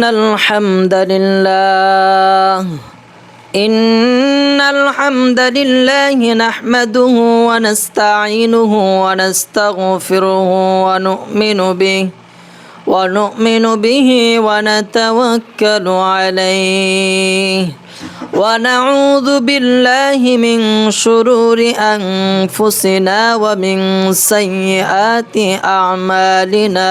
إن الحمد لله. إن الحمد لله نحمده ونستعينه ونستغفره ونؤمن به ونؤمن به ونتوكل عليه. ونعوذ بالله من شرور أنفسنا ومن سيئات أعمالنا.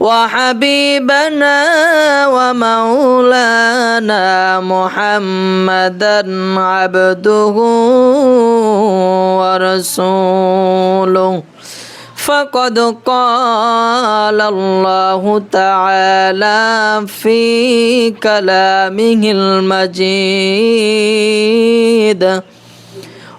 وحبيبنا ومولانا محمدا عبده ورسوله. فقد قال الله تعالى في كلامه المجيد.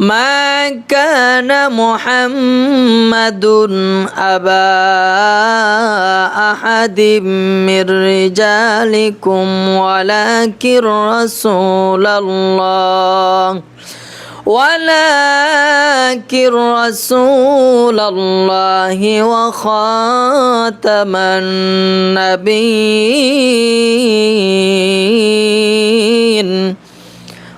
ما كان محمد أبا أحد من رجالكم ولكن رسول الله ولكن رسول الله وخاتم النبيين.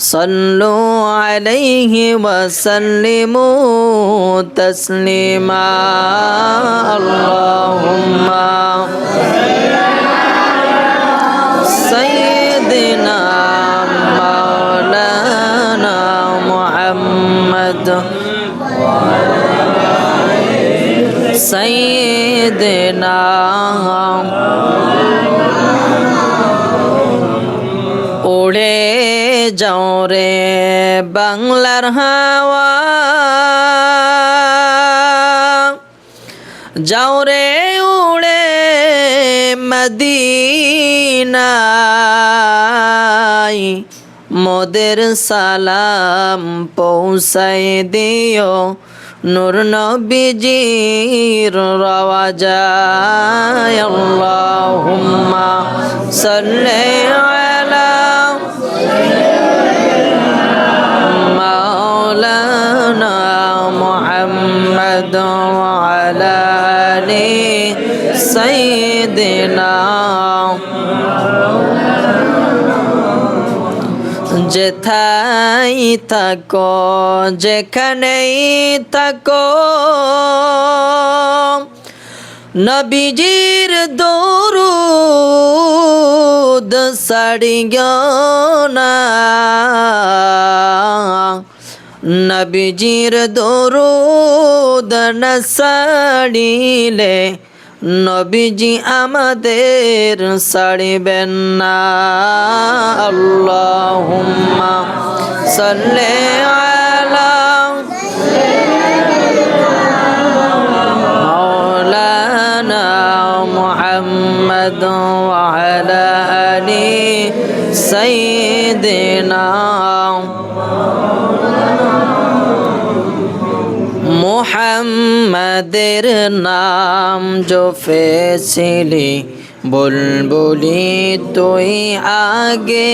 صلوا عليه وسلموا تسليما اللهم سيدنا مولانا محمد سيدنا যাও রে বাংলার হাওয়া। যাও রে উড়ে মদিনায়। মোদের সালাম পৌঁছাই দিও। নূর নবীজির রওয়াজায়। আল্লাহুম্মা সাল্লি مولانا محمد وعلى آل سيدنا যেথাই থাকো যেখানেই থাকো নবীজির দরুদ সাড়িও না। নবীজির দরুদ না সাড়িলে নবীজি আমাদের সাড়িবেন না। আল্লাহুম্মা সাল্লি আলা নাম জোফেছিলি বুলবুলি তুই আগে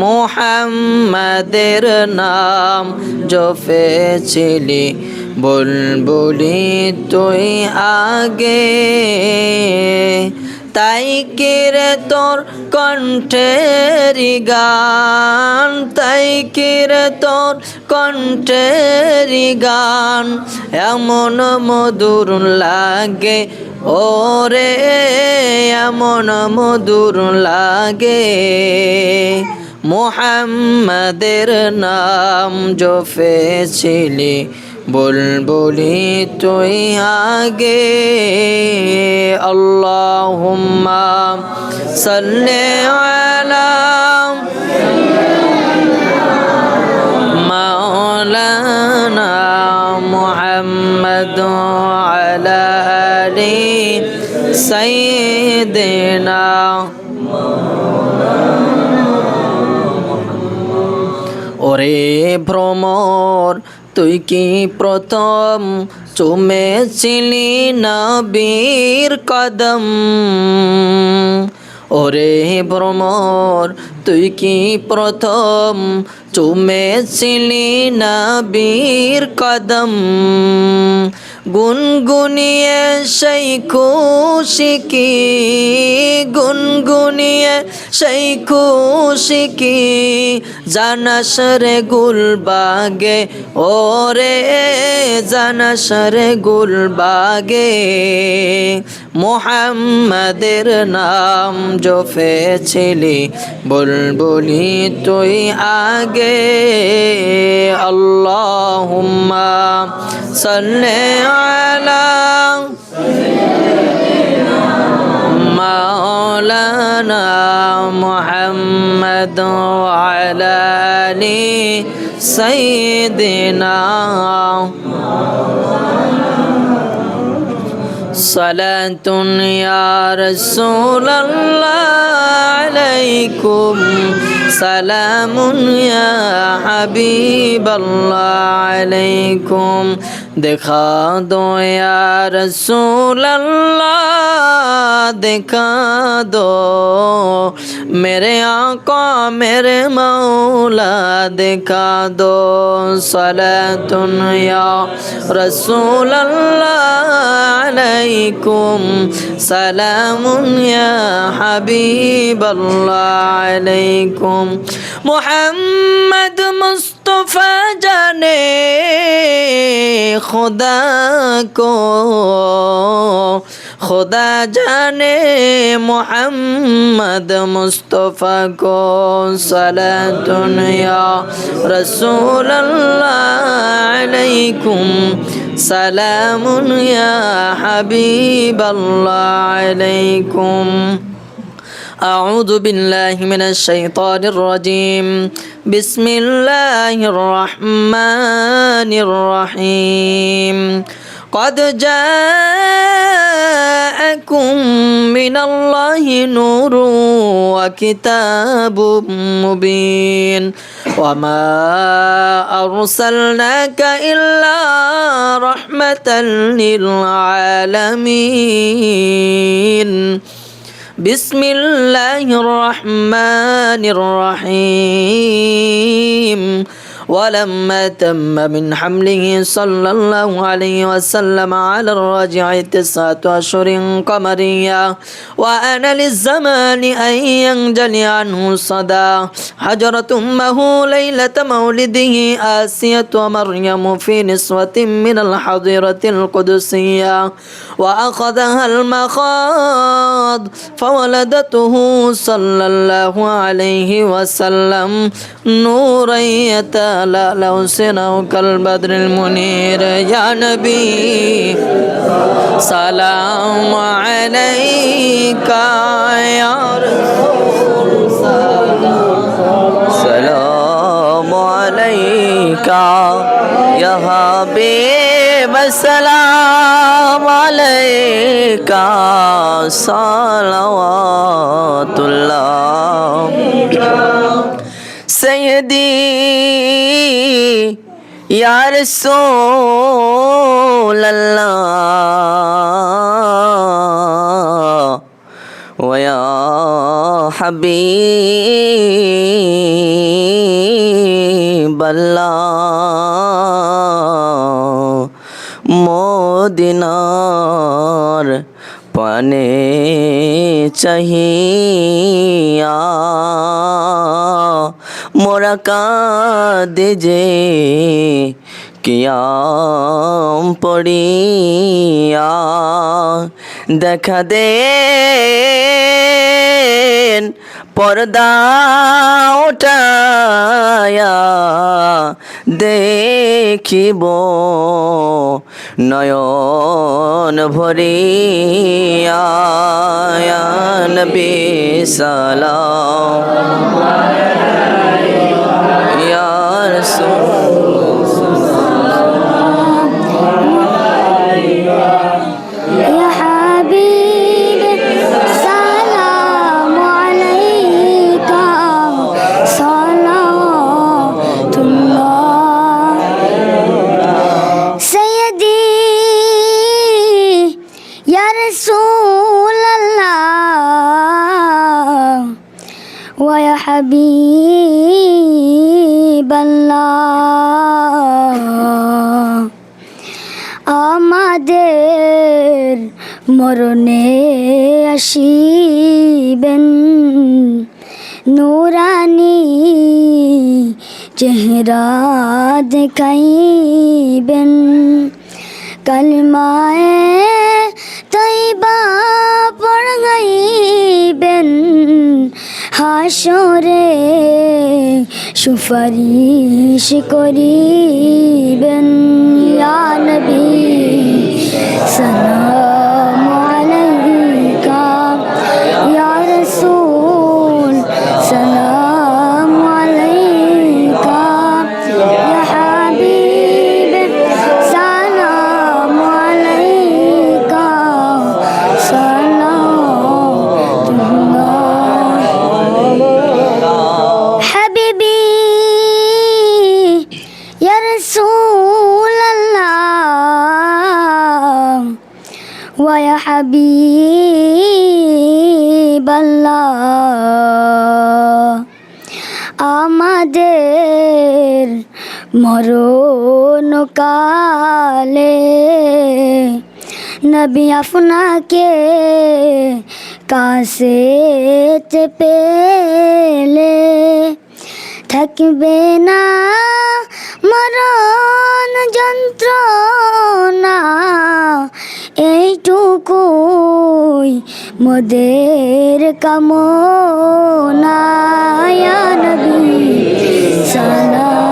মোহাম্মদের নাম জফেছিলি বুলবুলি তুই আগে তাই কিরে তোর কণ্ঠের গান? তাই কিরে তোর কণ্ঠের গান? এমন মধুর লাগে, ওরে এমন মধুর লাগে। মোহাম্মদের নাম জফেছিলি বুলবুলি তুই আগে আল্লাহুম্মা সাল্লি আলা মাওলানা মুহাম্মদ আলা আলি সাইয়্যিদিনা ওরে ভ্রমর তুই কি প্রথম চুমেছিলি নবীর কদম? ওরে ভ্রমর তুই কি প্রথম চুমেছিলি নবীর কদম? গুনগুনিয়ে সেই খুশিকি গুনগুনিয়ে সেই খুশিকি জানাস রে গুলবাগে, ওরে জানাস রে গুলবাগে। মোহাম্মদের নাম জফেছিলি বুলবুলি তুই আগে। আল্লাহুম্মা সাল্লি আলা مولانا محمد وعلى آل سيدنا صلاة يا رسول الله عليكم. سلام يا حبيب الله عليكم. দেখা দো ইয়া রসুল দেখা দো মেরে আকা মেরে মৌলা দেখা দো সলাতুন ইয়া রসুল আলাইকুম। সালামুন ইয়া হাবিবাল্লাহ আলাইকুম। মোহাম্মদ মুস্তফা জানে খোদা কো। খোদা জানে মোহাম্মদ মুস্তফা কো। সালাতুন ইয়া রাসূলুল্লাহ আলাইকুম। سلام يا حبيب الله عليكم. أعوذ بالله من الشيطان الرجيم. بسم الله الرحمن الرحيم. قد جاءكم من الله نور وكتاب مبين. وما أرسلناك إلا رحمة للعالمين بسم الله الرحمن الرحيم ولما تم من حمله صلى الله عليه وسلم على الراجع تسعة أشهر قمرية وأنا للزمان أن ينجلي عنه صدى. حجرت أمه ليلة مولده آسية ومريم في نسوة من الحضيرة القدسية. وأخذها المخاض فولدته صلى الله عليه وسلم نورا يتلألأ سنه كالبدر المنير يا نبي سلام عليك يا رسول سلام عليك يا حبيب السلام عليك صلوات الله سيدي يا رسول الله ويا حبيب الله মদিনার পানে চাহিয়া মোরা কাঁদে যে কিয়াম পড়িয়া। দেখা দেন পর্দা ওঠায়া দেখিব নয়ন ইয়া নবী সালাম। রাসূল মরণে আসিবেন। নুরানি চেহারা দেখাইবেন। কালমায় তৈবা পড়াইবেন। হাসরে সুপারিশ করিবেন। ইয়া নবী সালাম নবী আপনাকে কাছে পেলে থাকবে না মরণ যন্ত্রণা এইটুকুই মোদের কামনা নবী সালাম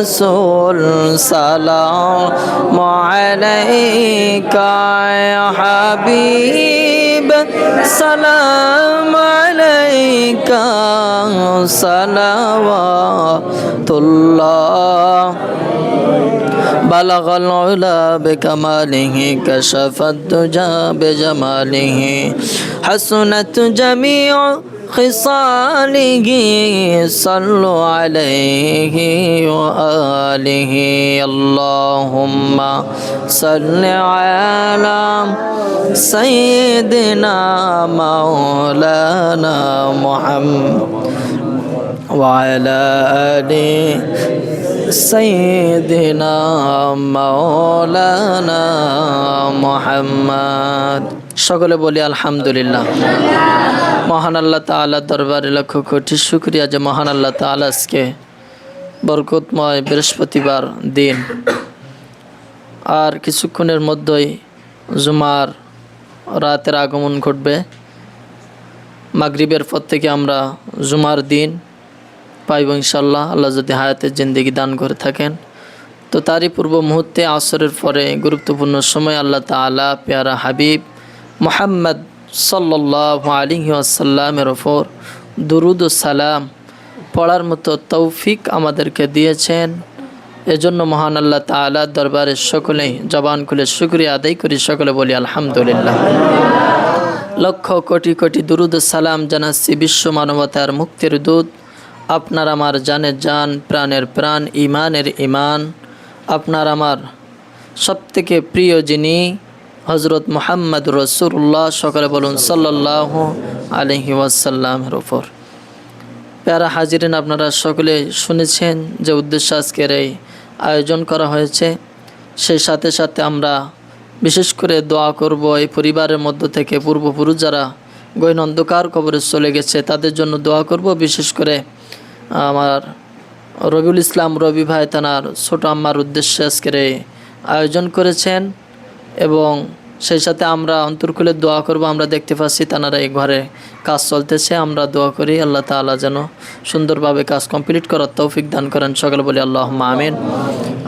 رسول سلام عليك يا حبيب. سلام عليك. صلوات الله بلغ العلا بكماله كشف الدجى بجماله. حسنت جميع خصاله صلوا عليه وآله. اللهم صل على سيدنا مولانا محمد. وعلى آل سيدنا مولانا محمد সকলে বলি আলহামদুলিল্লাহ মহান আল্লাহ তাআলা দরবারে লক্ষ কোটি শুক্রিয়া যে মহান আল্লাহ তাআলা আজকে বরকতময় বৃহস্পতিবার দিন আর কিছুক্ষণের মধ্যেই জুমার রাতের আগমন ঘটবে মাগরিবের পর থেকে আমরা জুমার দিন পাইব ইনশাল্লাহ আল্লাহ যদি হায়াতের জিন্দিগি দান করে থাকেন। তো তারই পূর্ব মুহূর্তে আসরের পরে গুরুত্বপূর্ণ সময় আল্লাহ তাআলা পেয়ারা হাবিব মোহাম্মদ সাল্লাহ আলী আসাল্লামের ওপর দুরুদ সালাম পড়ার মতো তৌফিক আমাদেরকে দিয়েছেন। এজন্য মহান আল্লাহ তাআলা দরবারে সকলেই জবান খুলে শুক্রিয়া আদায় করি, সকলে বলি আলহামদুলিল্লাহ। লক্ষ কোটি কোটি দুরুদ সালাম জানাচ্ছি বিশ্ব মানবতার মুক্তির দূত আপনার আমার জানের জান, প্রাণের প্রাণ ইমানের ইমান আপনার আমার সবথেকে প্রিয় যিনি হজরত মোহাম্মদ রসুল্লাহ সকালে বলুন সাল্লাহ আলহি ওয়াসাল্লামের ওপর প্যারা হাজিরিন, আপনারা সকলে শুনেছেন যে উদ্দেশ্য আজকের এই আয়োজন করা হয়েছে। সেই সাথে সাথে আমরা বিশেষ করে দোয়া করব, এই পরিবারের মধ্য থেকে পূর্বপুরুষ যারা গহীন অন্ধকার কবরে চলে গেছে, তাদের জন্য দোয়া করব। বিশেষ করে আমার রবিউল ইসলাম রবি ভাই তানার ছোট আম্মার উদ্দেশ্যে আজকের আয়োজন করেছেন এবং সেই সাথে আমরা অন্তর্কুলে দোয়া করব, আমরা দেখতে পাচ্ছি তানারা এই ঘরে কাজ চলতেছে, আমরা দোয়া করি, আল্লাহ তাআলা যেন সুন্দরভাবে কাজ কমপ্লিট করার তৌফিক দান করেন, সকাল বলি আল্লাহ আমিন।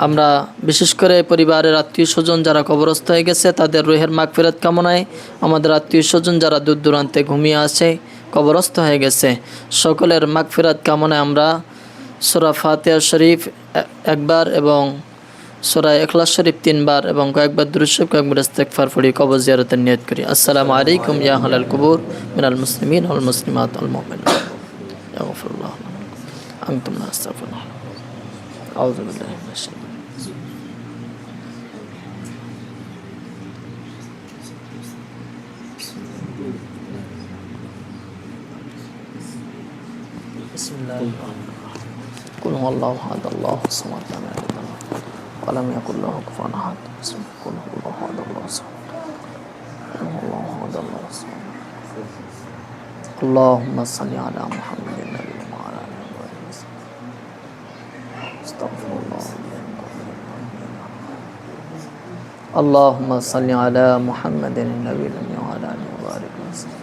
আমরা বিশেষ করে পরিবারের আত্মীয় স্বজন যারা কবরস্থ হয়ে গেছে, তাদের রুহের মাগফিরাত কামনায় আমাদের আত্মীয় স্বজন যারা দূর দূরান্তে ঘুমিয়ে আছে কবরস্থ হয়ে গেছে। সকলের মাগফিরাত কামনায় আমরা সুরা ফাতেহা শরীফ একবার এবং সুরা এখলাস শরীফ তিনবার এবং কয়েকবার দুরুশরীফ কয়েকবার ইস্তেগফার পড়ি, কবর জিয়ারতের নিয়ত করি। আসসালামু আলাইকুম ইয়া হালাল কুবুর, মিনাল মুসলিমিন ওয়াল মুসলিমাত ওয়াল মুমিনিন। ইয়াগফিরুল্লাহ লানা আনতুম লা আউযু বিল্লাহি মিনাশ قل هو الله أحد الله الصمد لم يلد ولم يكن له كفوا الله قل هو الله أحد الله الصمد. قل هو الله أحد الله الصمد. اللهم صل على محمد النبي وعلى اله وصحبه استغفر الله. اللهم صل على محمد النبي وعلى اله وبارك وسلم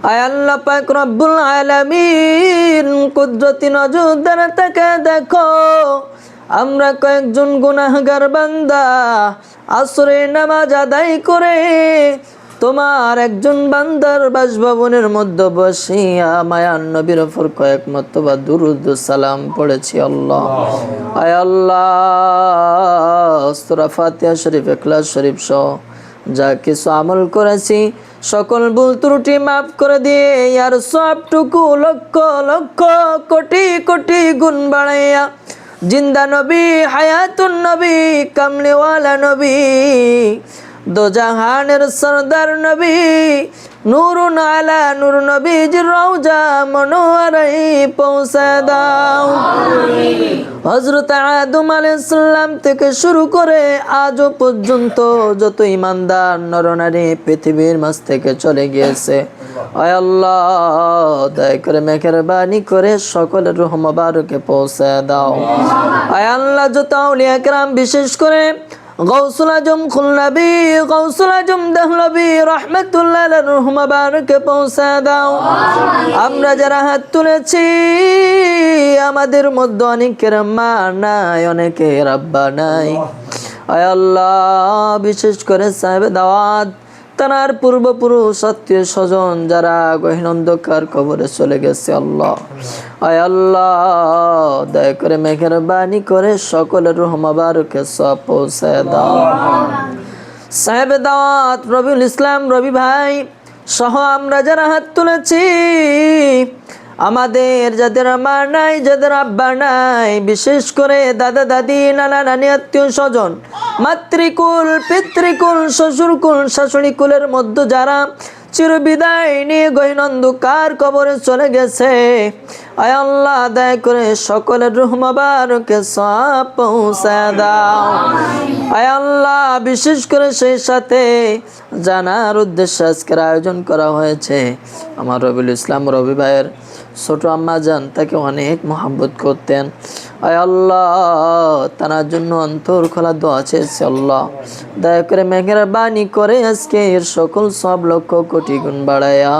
আয় আল্লাহ পাক রব্বুল আলামিন কুদরতি নজর দ্বারা তাকে দেখো আমরা কয়েকজন গুনাহগার বান্দা আসরে নামাজ আদায় করে তোমার একজন বান্দার বাসভবনের মধ্যে বসিয়া মায়ান নবীর ওপর কয়েক মতবা দুরুদ সালাম পড়েছি আল্লাহ। আয় আল্লাহ সূরা ফাতিহা শরীফ ইখলাস শরীফ সহ যা কিছু আমল করেছি সকল ভুল ত্রুটি মাফ করে দিয়ে আর সবটুকু লক্ষ লক্ষ কোটি কোটি গুণ বাড়াইয়া জিন্দা নবী, হায়াতুন নবী, কামলিওয়ালা নবী, দোজাহানের সর্দার নবী নুরুন আলা নূর নবীজ রওজা মনোয়ারাই পৌঁছে দাও। হজরত আদম আলাইসাল্লাম থেকে শুরু করে আজও পর্যন্ত যত ইমানদার নরনারী পৃথিবীর মাঝ থেকে চলে গিয়েছে। আয় আল্লাহ, দয়া করে মেঘের বাণী করে সকলের রুহ মোবারকে পৌঁছে দাও। আয় আল্লাহ, যত আউলিয়া বিশেষ করে গৌসুল আজম খুলনাবি গৌসুল আজম দেহলবি, রহমতুল্লাহ রুহ পৌঁছা দাও। আমরা যারা হাত তুলেছি, আমাদের মধ্যে অনেকের মা নাই অনেকের আব্বা নাই। আল্লাহ, বিশেষ করে সাহেব দাওয়াত। তার পূর্বপুরুষ আত্মীয় স্বজন যারা গহীন অন্ধকার কবরে চলে গেছে, আল্লাহ। আয় আল্লাহ, দয়া করে মেঘের বাণী করে সকলের রহমাবারকে সব দাও। সাহেব দাওয়াত, রবিউল ইসলাম, রবি ভাই সহ আমরা যারা হাত তুলেছি আমাদের যাদের মা নাই, যাদের আব্বা নাই, বিশেষ করে দাদা, দাদি, নানা, নানি, আত্মীয়, স্বজন, মাতৃকুল, পিতৃকুল, শ্বশুরকুল শাশুড়ি কুলের মধ্যে যারা চিরবিদায় নিয়ে গহীন অন্ধকার কবরে চলে গেছে। আয় আল্লাহ, দয়া করে সকলের রুহ মোবারকে সব পৌঁছে দাও। আয় আল্লাহ, বিশেষ করে সেই সাথে জানার উদ্দেশ্যে আজকের আয়োজন করা হয়েছে। আমার রবিউল ইসলাম রবি ভাইয়ের ছোট আম্মা যান, তাকে অনেক মহাব্বত করতেন। আয় আল্লাহ তার জন্য অন্তর খোলা দোয়া চেয়েছে আল্লাহ। দয়া করে মেঘের বাণী করে আজকে এর সকল সব লক্ষ কোটি গুণ বাড়ায়া।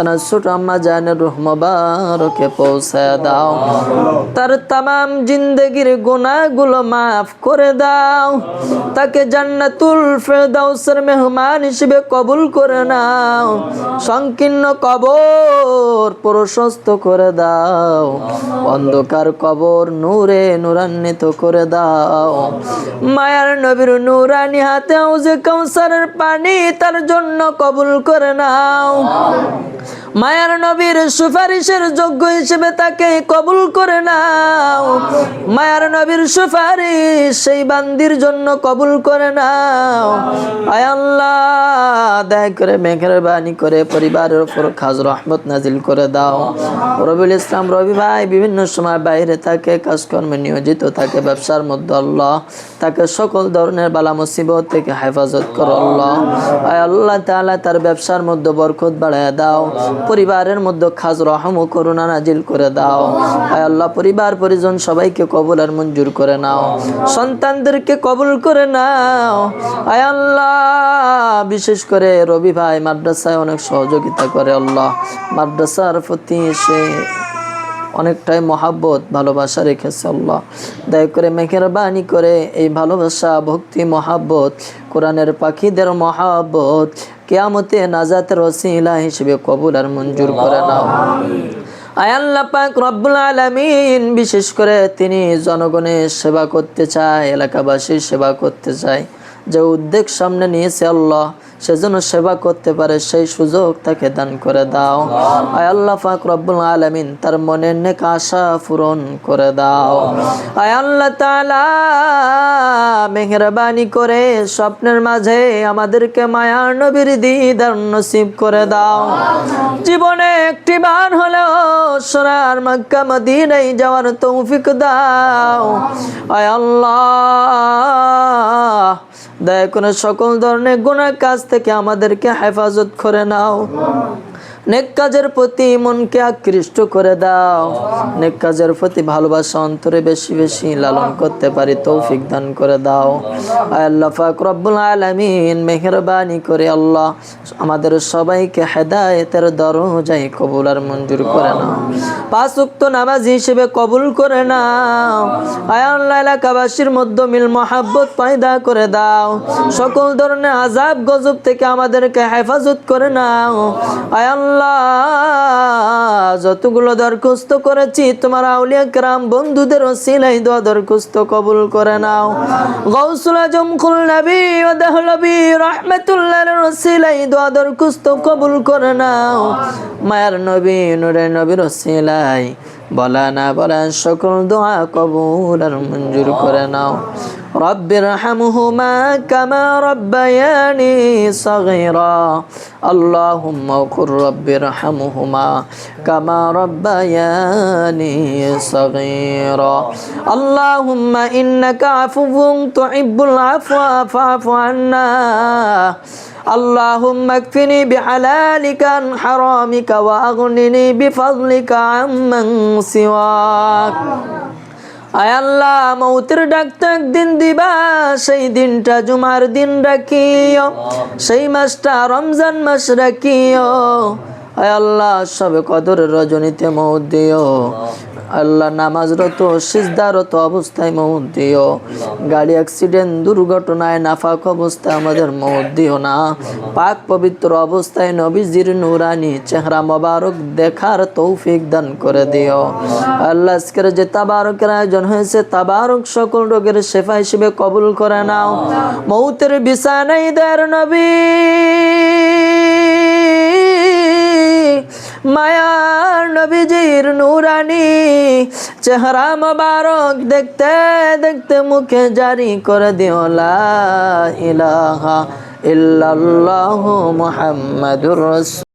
তার ছোট আম্মা জানের রহমবারকে পৌঁছায় দাও। তার তাম জিন্দগির গুনাহগুলো মাফ করে দাও। তাকে জান্নাতুল ফেরদাউসের মেহমান হিসেবে কবুল করে নাও। সংকীর্ণ কবর প্রশস্ত করে দাও। অন্ধকার কবর নূরে নূরান্বিত করে দাও। মায়ার নবীর নূরানি হাতে যে কৌসারের পানি তার জন্য কবুল করে নাও। মায়ার নবীর সুপারিশের যোগ্য হিসেবে তাকে কবুল করে নাও। মায়ার নবীর সুপারিশ সেই বান্দির জন্য কবুল করে নাও। আয় আল্লাহ। দয়া করে মেঘের বাণী করে, পরিবারের উপর খাজ রহমত নাজিল করে দাও। রবিউল ইসলাম রবি ভাই বিভিন্ন সময় বাইরে থাকে, কাজকর্মে নিয়োজিত থাকে, ব্যবসার মধ্যে আল্লাহ তাকে সকল ধরনের বালা মুসিবত থেকে হেফাজত করো আল্লাহ। আয় আল্লাহ তাআলা তার ব্যবসার মধ্যে বরকত বাড়ায় দাও, পরিবারের মধ্যে খাজ রহম ও করুণা নাজিল করে দাও। আয় আল্লাহ পরিবার পরিজন সবাইকে কবুল আর মঞ্জুর করে নাও, সন্তানদেরকে কবুল করে নাও। আয় আল্লাহ, বিশেষ করে রবি ভাই মাদ্রাসায় অনেক সহযোগিতা করে আল্লাহ। মাদ্রাসার প্রতি সে অনেকটাই মহাব্বত ভালোবাসা রেখেছে আল্লাহ। দয়া করে মেঘের বাণী করে এই ভালোবাসা ভক্তি মহাব্বত কোরআনের পাখিদের মহাব্বত কেয়ামতে নাজাতের ওসিলা হিসেবে কবুল আর মঞ্জুর করে নাও। আয় পাক রব্বুল আলামিন বিশেষ করে তিনি জনগণের সেবা করতে চায় এলাকাবাসীর সেবা করতে চায়। যে উদ্যোগ সামনে নিয়েছে আল্লাহ সেজন্য সেবা করতে পারে সেই সুযোগ তাকে দান করে দাও। আয় আল্লাহ পাক রব্বুল আলামিন তার মনের নেক আশা পূরণ করে দাও। আয় আল্লাহ তাআলা মেহেরবানি করে স্বপ্নের মাঝে আমাদেরকে মায়ার নবীর দিদার নসিব করে দাও। জীবনে একটি বার হলেও সোনার মক্কা মদিনায় যাওয়ার তৌফিক দাও। আয় আল্লাহ দয়া করে সকল ধরনের গুণার কাজ থেকে আমাদেরকে হেফাজত করে নাও। নেক কাজের প্রতি মনকে আকৃষ্ট করে দাও। নেক কাজের প্রতি ভালোবাসা অন্তরে বেশি বেশি লালন করতে পারি, তৌফিক দান করে দাও। আল্লাহ পাক রব্বুল আলামিন, মেহেরবানি করে আল্লাহ, আমাদের সবাইকে হেদায়েতের দরজায় কবুল আর মঞ্জুর করে নাও। পাঁচ উক্ত নামাজ হিসেবে কবুল করে নাও। আয় আল্লাহ, এলাকাবাসীর মধ্যে মিল মহাব্বত পায়দা করে দাও। সকল ধরনের আজাব গজব থেকে আমাদেরকে হেফাজত করে নাও। আয় আল্লাহ, যতগুলো দরখাস্ত করেছি, তোমার আউলিয়া গ্রাম বন্ধুদের সিলাই দোয়া দরখাস্ত কবুল করে নাও। গৌসুল আজম খুলনবী ও দেহলবী রহমতুল্লাহর সিলাই দোয়া দরখাস্ত কবুল করে নাও। মায়ের নবী নুরে নবীর সিলাই বলা না বলা, সকল দোয়া কবুল আর মঞ্জুর করে নাও। রব্বির হামহুমা কামা রব্বায়ানি সগীরা। আল্লাহুম্মা কুর রব্বির হামহুমা কামা রব্বায়ানি সগীরা। আল্লাহুম্মা ইন্নাকা আফুউন তুহিব্বুল আফওয়া ফাফু আন্না। اللهم اكفني بحلالك عن حرامك واغنني بفضلك عمن سواك আয় আল্লাহ মৌতের ডাক্তার দিন দিবা সেই দিনটা জুমার দিন রাখিও সেই মাসটা রমজান মাস রাখিও আয় আল্লাহ সবে কদর রজনীতে মৌত দিও আল্লাহ নামাজরত সিজদারত অবস্থায় মৌত দিও। গাড়ি অ্যাক্সিডেন্ট দুর্ঘটনায় নাফাক অবস্থায় আমাদের মৌত দিও না। পাক পবিত্র অবস্থায় নবীজির নুরানি চেহারা মোবারক দেখার তৌফিক দান করে দিও। আল্লাহ আজকের যে তাবারকের আয়োজন হয়েছে, তাবারক সকল রোগের শেফা হিসেবে কবুল করে নাও। মৌতের বিছানাই দের নবী। মায়ার নবীজির নুরানি। চেহারা মোবারক দেখতে দেখতে মুখে জারি করে দিও, লা ইলাহা ইল্লাল্লাহু মুহাম্মাদুর রাসূল।